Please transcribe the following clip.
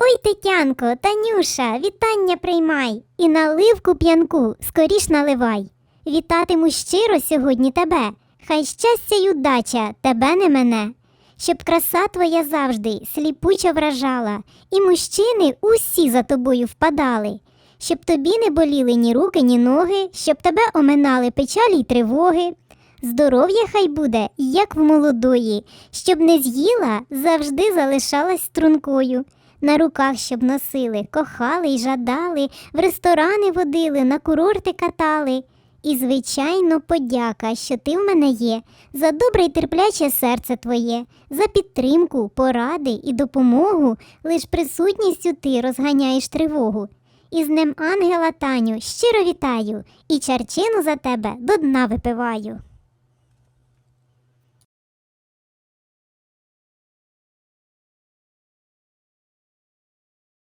Ой, Тетянко, Танюша, вітання приймай і наливку п'янку скоріш наливай. Вітатиму щиро сьогодні тебе, хай щастя й удача тебе не мене, щоб краса твоя завжди сліпуче вражала, і мужчини усі за тобою впадали, щоб тобі не боліли ні руки, ні ноги, щоб тебе оминали печалі й тривоги. Здоров'я хай буде, як в молодої, щоб не з'їла, завжди залишалась стрункою. На руках щоб носили, кохали й жадали, в ресторани водили, на курорти катали. І, звичайно, подяка, що ти в мене є, за добре й терпляче серце твоє, за підтримку, поради і допомогу, лиш присутністю ти розганяєш тривогу. І з ним ангела Таню щиро вітаю, і чарчину за тебе до дна випиваю.